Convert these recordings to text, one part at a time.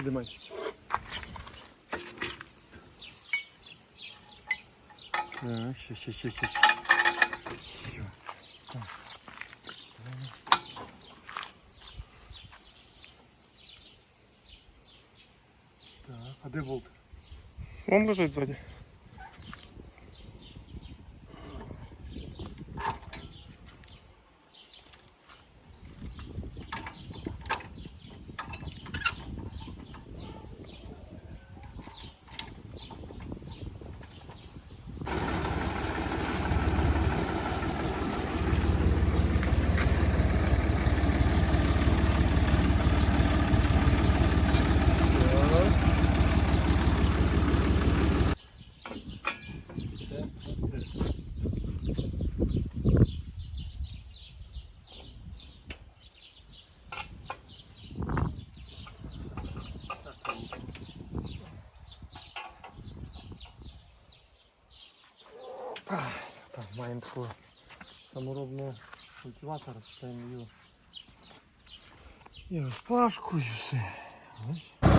Підіймай. Так, ще, ще, ще, ще. ще. Всьо. Так. Так, а де болт? Вон лежить ззаді. Маємо таку саморобну культиватор, ставимо її і розпашку і все. Ось.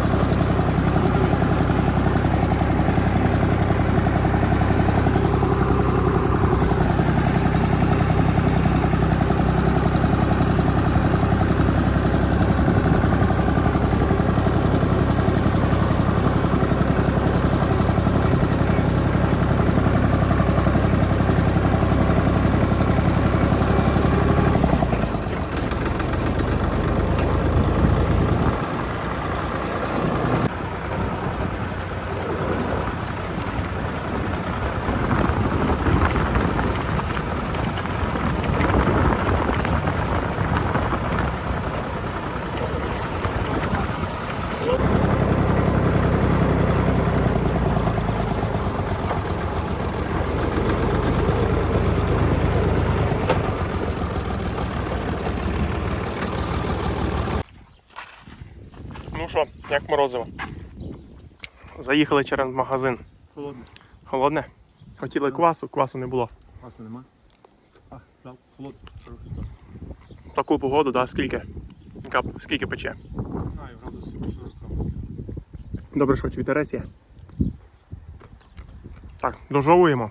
Ну що, як морозиво? Заїхали через магазин. Холодно. Холодне? Хотіли квасу, квасу не було. Масла нема? А, так, холодно. Так. Таку погоду, да, скільки? Скільки пече? Знаю, градусів 40 там. Добре, що хоч вітерець є. Так, дожовуємо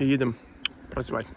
і їдемо працювати.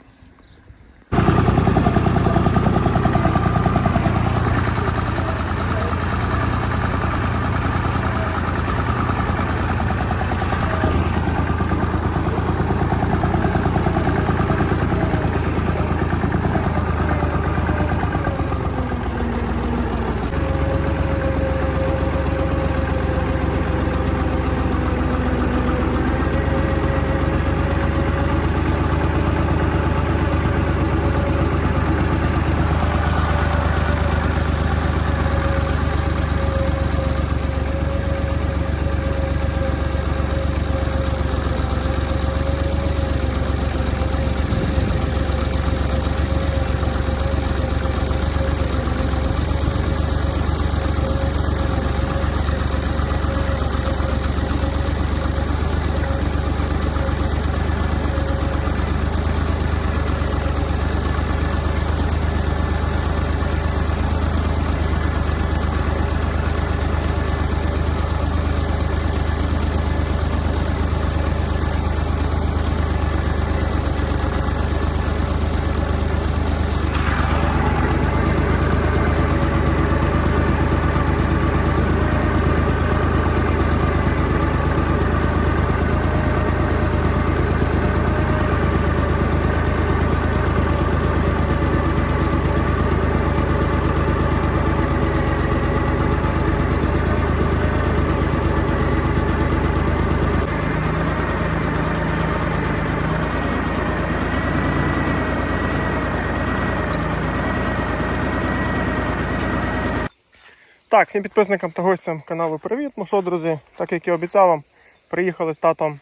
Так, всім підписникам та гостям каналу привіт. Ну що, друзі, так як і обіцяв вам, приїхали з татом.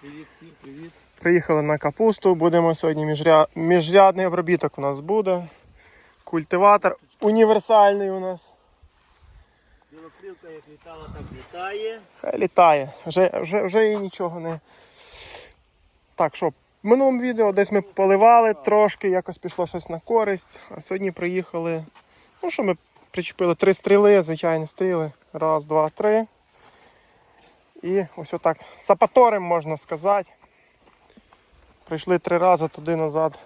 Привіт, привіт. Приїхали на капусту. Будемо сьогодні міжря... міжрядний обробіток у нас буде. Культиватор універсальний у нас. Білокрилка як літала, так літає. Хай літає. Вже, вже, вже їй нічого не. Так, що, в минулому відео десь ми поливали трошки, якось пішло щось на користь. А сьогодні приїхали. Ну що ми причепили три стріли, звичайні стріли. Раз, два, три. І ось отак сапаторим можна сказати. Прийшли три рази туди назад.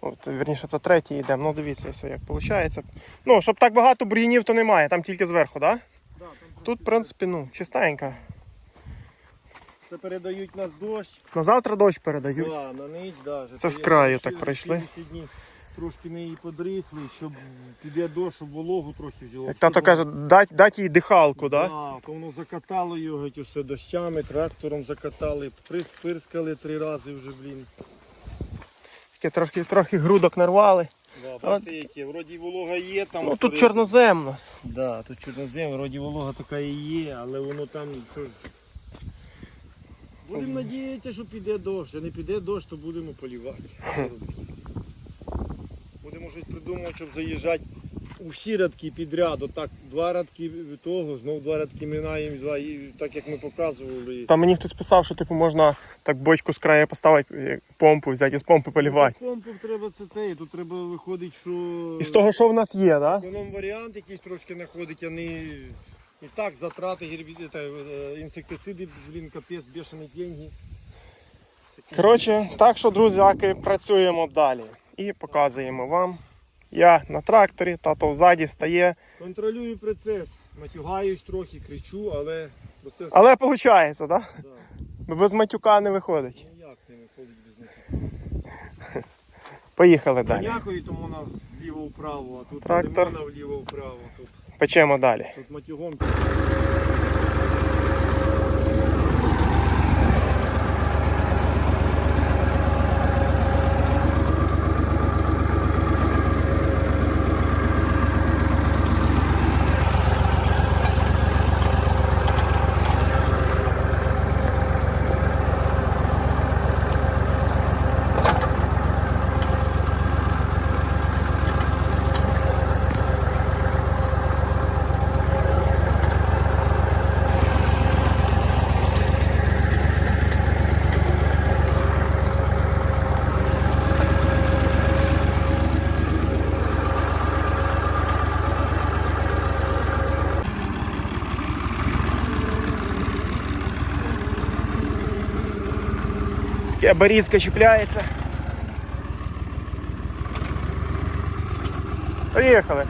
От, вірніше, це третій йдемо. Ну дивіться, все як виходить. Ну, щоб так багато бур'янів, то немає, там тільки зверху, так? Да? Тут, в принципі, ну, чистенько. Це передають нас дощ. На завтра дощ передають. Да, на ніч даже. Це з краю так пройшли. дні Трошки ми її подрихли, щоб піде дощ, щоб вологу трохи взяло. Як тато каже, дать, дать їй дихалку, Да, да? то воно закатало його геть усе дощами, трактором закатали, прис, пирскали три рази вже, блін. Таке трохи, трохи грудок нарвали. Да, бачите, яке, вроді волога є там. Ну тут чорнозем у нас. Да, тут чорнозем, вроді волога така і є, але воно там що ж. Будемо надіятися, що піде дощ, а не піде дощ, то будемо полівати. Що щось придумувати, щоб заїжджати у всі рядки підряд. Отак два рядки того, знову два рядки минаємо, два, і так як ми показували. Там мені хтось писав, що типу можна так бочку з краю поставити, помпу взяти і з помпи полівати. Помпу треба це те, тут треба виходить, що І з того, що в нас є, да? економ варіант якийсь трошки знаходить, а не і так затрати та, е, інсектициди, блін, капець, бешені деньги. Коротше, так що, друзяки, працюємо далі. І показуємо вам. Я на тракторі, тато взаді стає. Контролюю процес, матюгаюсь трохи, кричу, але процес Але виходить, да? да, без матюка не виходить. ніяк не виходить без матюка. Поїхали далі. Дякую, тому у нас вліво-вправо, а тут Трактор. вліво-вправо. Тут, Печемо далі. тут матюгом. Таке борізка чіпляється. Поїхали.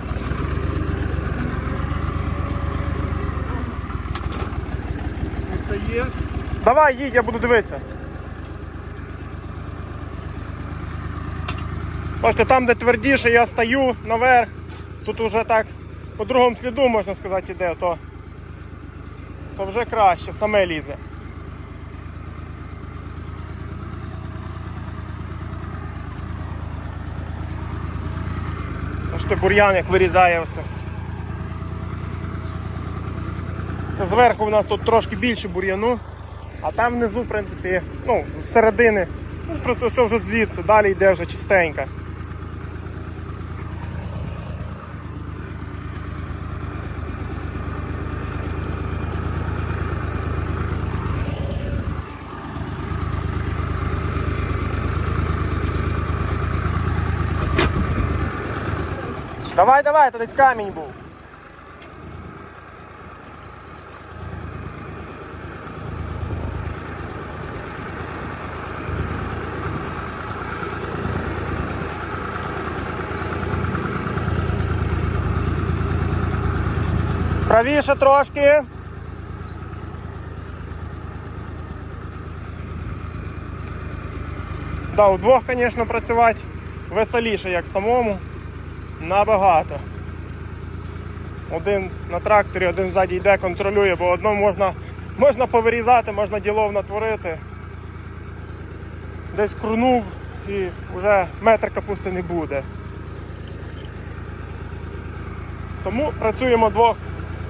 Давай, їдь, я буду дивитися. Бачите, там, де твердіше, я стою наверх. Тут уже так по другому сліду, можна сказати, іде, то, то вже краще, саме лізе. Бачите, бур'ян як вирізає все. Це зверху у нас тут трошки більше бур'яну, а там внизу, в принципі, ну, з середини, ну, в принципі, все вже звідси, далі йде вже чистенько. Давай, давай, то десь камінь був. Правіше трошки. Да, удвох, звісно, працювати веселіше, як самому. Набагато. Один на тракторі, один ззаді йде, контролює, бо одному можна, можна повирізати, можна ділов натворити. Десь крунув і вже метр капусти не буде. Тому працюємо двох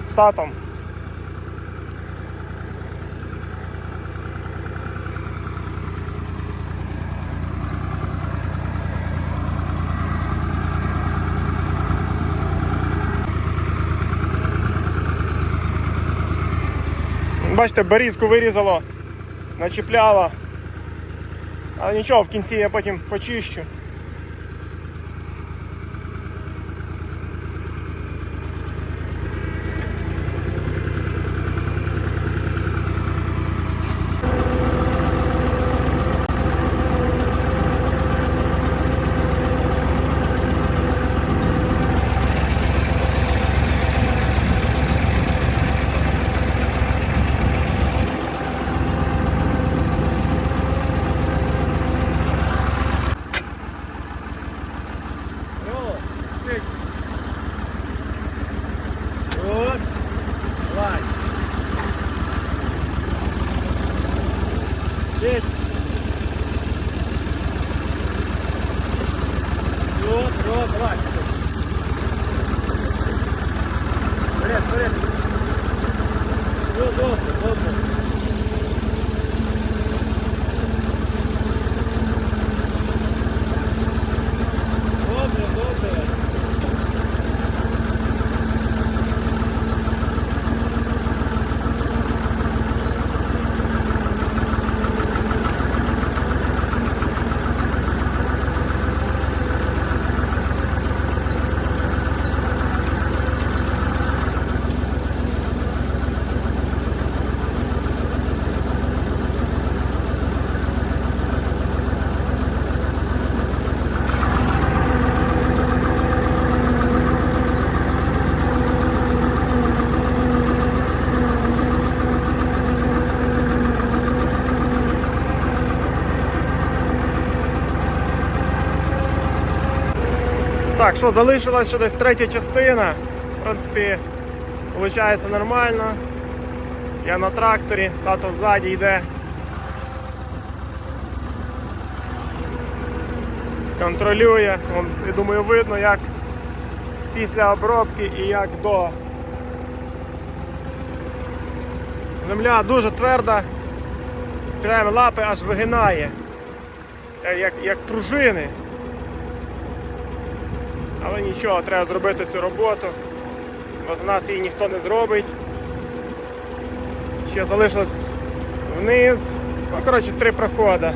з Бачите, берізку вирізало, начіпляло. Але нічого, в кінці я потім почищу. Давай. Вперед, вперед. Все, добре, добре. Добре, добре. Так, що залишилась ще десь третя частина. В принципі, виходить нормально. Я на тракторі, тато ззаді йде. Контролює. Вон, я думаю, видно, як після обробки і як до. Земля дуже тверда, прямо лапи аж вигинає, Е, як, як пружини. Але нічого, треба зробити цю роботу, бо за нас її ніхто не зробить. Ще залишилось вниз. Ну, коротше, три проходи.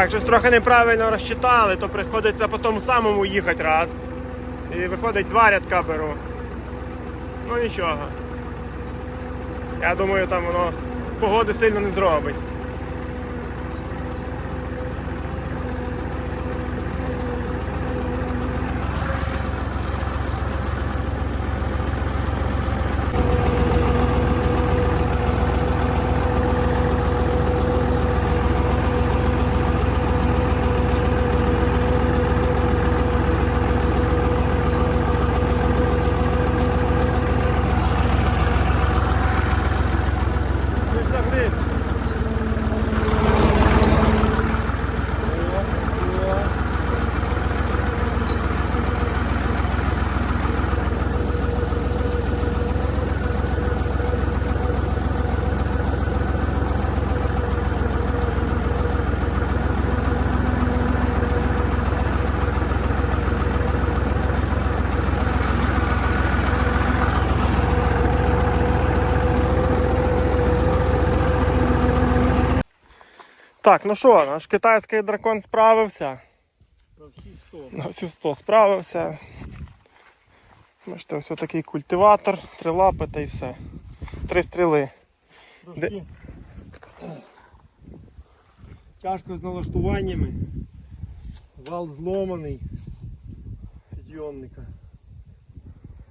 Так, щось трохи неправильно розчитали, то приходиться по тому самому їхати раз. І виходить два рядка беру. Ну нічого. Я думаю, там воно погоди сильно не зробить. Ти загни. О, о. Так, ну що, наш китайський дракон справився. На всі сто. На всі 100 справився. Бачите, ось такий культиватор, три лапи та й все. Три стріли. Трошки тяжко з налаштуваннями. Вал зломаний підйомника.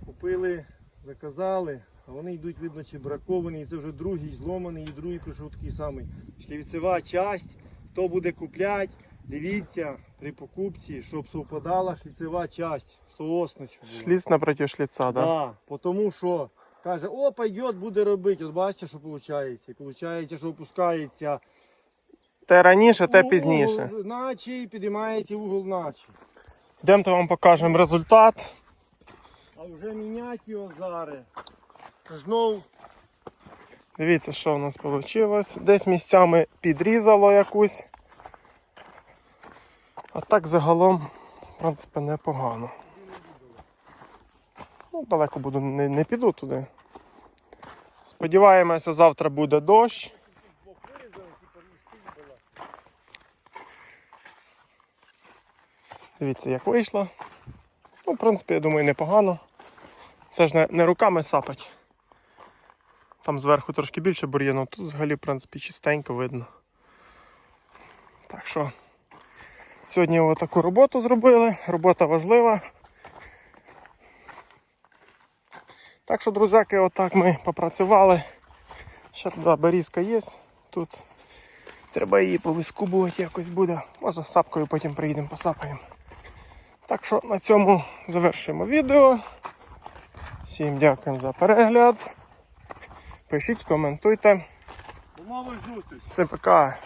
Купили, заказали, а вони йдуть, видно, чи браковані. І це вже другий зломаний і другий прийшов такий самий. Шлівцева часть. Хто буде купляти, дивіться при покупці, щоб совпадала шліцева часть. Соосна була. Шліц напроти шліца, да? Да, тому що каже, о, пойдет, буде робити. От бачите, що виходить. Виходить, що опускається Те раніше, те угол пізніше. наче і підіймається угол наче. Йдемо вам покажемо результат. А вже міняти його зараз. Знов Дивіться, що в нас вийшло. Десь місцями підрізало якусь. А так загалом, в принципі, непогано. Ну, далеко буду, не, не піду туди. Сподіваємося, завтра буде дощ. Дивіться, як вийшло. Ну, в принципі, я думаю, непогано. Це ж не, не руками сапать. Там зверху трошки більше бур'яну, тут взагалі, в принципі, чистенько видно. Так що, сьогодні отаку роботу зробили. Робота важлива. Так що, друзяки, отак ми попрацювали. Ще туди берізка є. Тут треба її повискубувати якось буде. Може сапкою потім приїдемо посапаємо. Так що на цьому завершуємо відео. Всім дякуємо за перегляд. Пишіть, коментуйте. До нових зустріч! Всім пока.